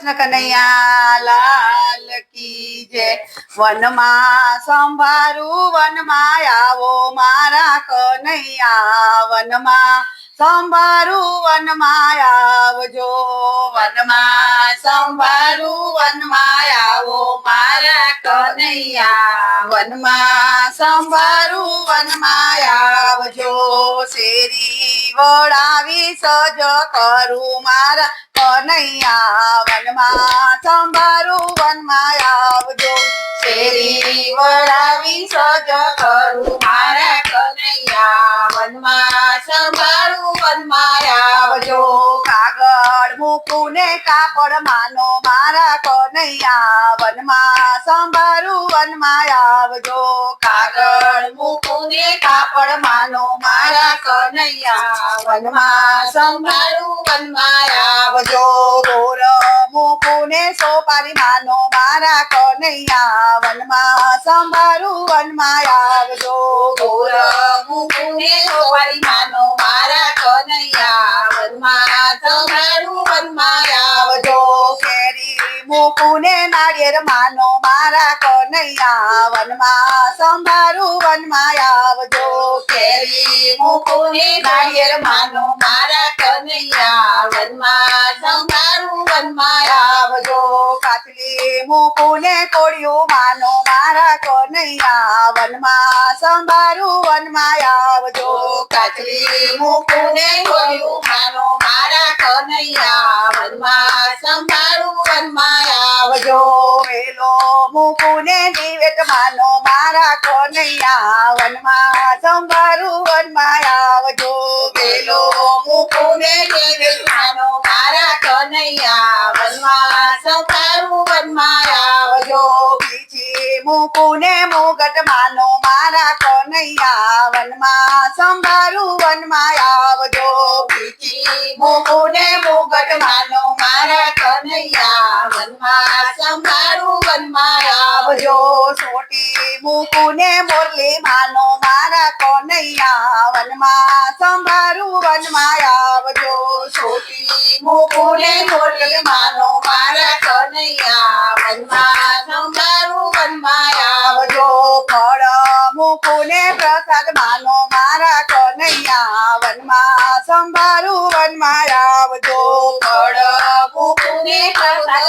કૃષ્ણ કનૈયા કી જય. વનમાં સંભારું, વનમાં આવો મારા કનૈયા. વનમાં સંભારું, વનમાં આવજો. વનમાં સંભારું, વનમાં આવો મારા કનૈયા. વનમાં સંભારું, વનમાં આવજો. શેરી વળાવી સજ કરું મારા કનૈયા વનમાં સંભારું વનમાં આવજો શેરી વળાવી સજ કરું મારા કનૈયા વનમાં સંભારું વનમાં આવજો કાગળ મૂકું ને કાપડ માનો મારા કનૈયા. વનમાં સંભારું વનમાં આવજો કાગળ મૂકું ને કાપડ માનો મારા કનૈયા વનમાં સંભારું વનમાં આવજો સોપારી માનો મારા કનૈયા વનમાં સંભારું વનમાં આવજો. ગોર મુકુને ને માનો મારા કનૈયા વનમાં સંભારું વનમાં આવજો. કેરી મુકુને નાળિયેર માનો મારા કનૈયા વનમાં સંભારું વનમાં આવજો. કેરી મુકુને નાળિયેર માનો મારા કનૈયા વનમાં સંભારું વનમાં આવજો. કાચલી મુકુને ને માનો મારા કનૈયા. વનમાં સંભારું વનમાં આવજો. કાચલી મુકુને ને માનો મારા કનૈયા. વનમાં સંભારું વનમાં આવજો. વેલો મુકુને ને દિવેટ માનો મારા કનૈયા. વનમાં સંભારું વનમાં આવજો. વેલો મુકુને ને મૂકું મુગટ માનો મારા કનૈયા વનમાં સંભારું વનમાં આવજો. બીજી મૂકું ને મુગટ માનો મારા કનૈયા વનમાં સંભારું વનમાં આવજો. સોટી મૂકું ને મોરલી માનો મારા કનૈયા વનમાં સંભારું વનમાં આવજો. સોટી મૂકું ને મોરલી માનો મારા પ્રસાદ માનો મારા કનૈયા વનમાં સંભારું વનમાં આવજો. ફળ મૂકું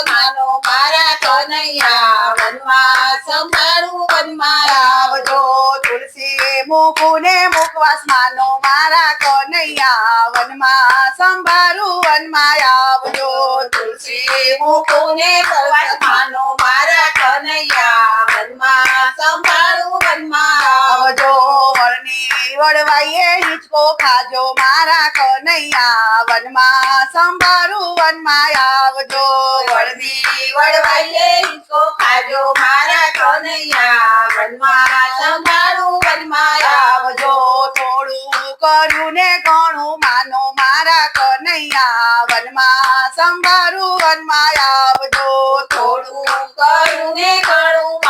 માનો મારા કનૈયા વનમાં સંભારું વનમાં આવજો. તુલસી મુકુને મુકવાસ માનો મારા કનૈયા વનમાં સંભારું વનમાં આવજો. તુલસી મુકુને પ્રવાસ માનો મારા કનૈયા વનમાં સંભારું વનમાં આવજો વળની વળવાઈએ હિંચકો ખાજો. મારા કનૈયા વનમાં સંભારું વનમાં આવજો. વળવી વળવાઈએ હિંચકો ખાજો. મારા કનૈયા વનમાં સંભારું વનમાં આવજો. થોડું કરું ને ઘણું માનો. મારા કનૈયા વનમાં સંભારું વનમાં આવજો. થોડું કરું ને ઘણું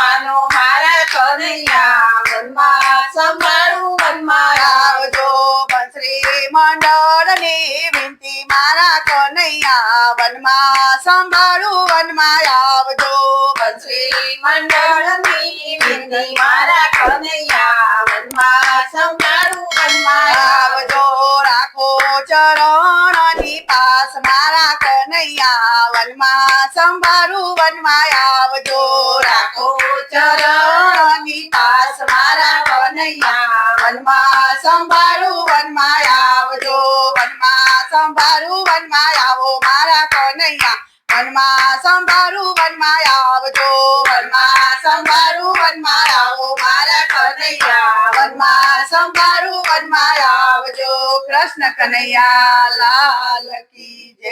કનૈયા વનમાં સંભાળું વનમાં આવજો. બંસરી મંડળની વિનંતી મારા કનૈયા વનમાં સંભાળું વનમાં આવજો. રાખો ચરણની પાસ મારા કનૈયા વનમાં સંભાળું વનમાં આવજો. રાખો ચરણની પાસ મારા કનૈયા વનમાં સંભાળું વનમાં આવજો. સંભાળું વનમાં આવો મારા કનૈયા. વનમાં સંભારું વનમાં આવજો. વનમાં સંભારું વનમાં આવો મારા કનૈયા. વનમાં સંભારું વનમાં આવજો. કૃષ્ણ કનૈયા, લાલ કી જય.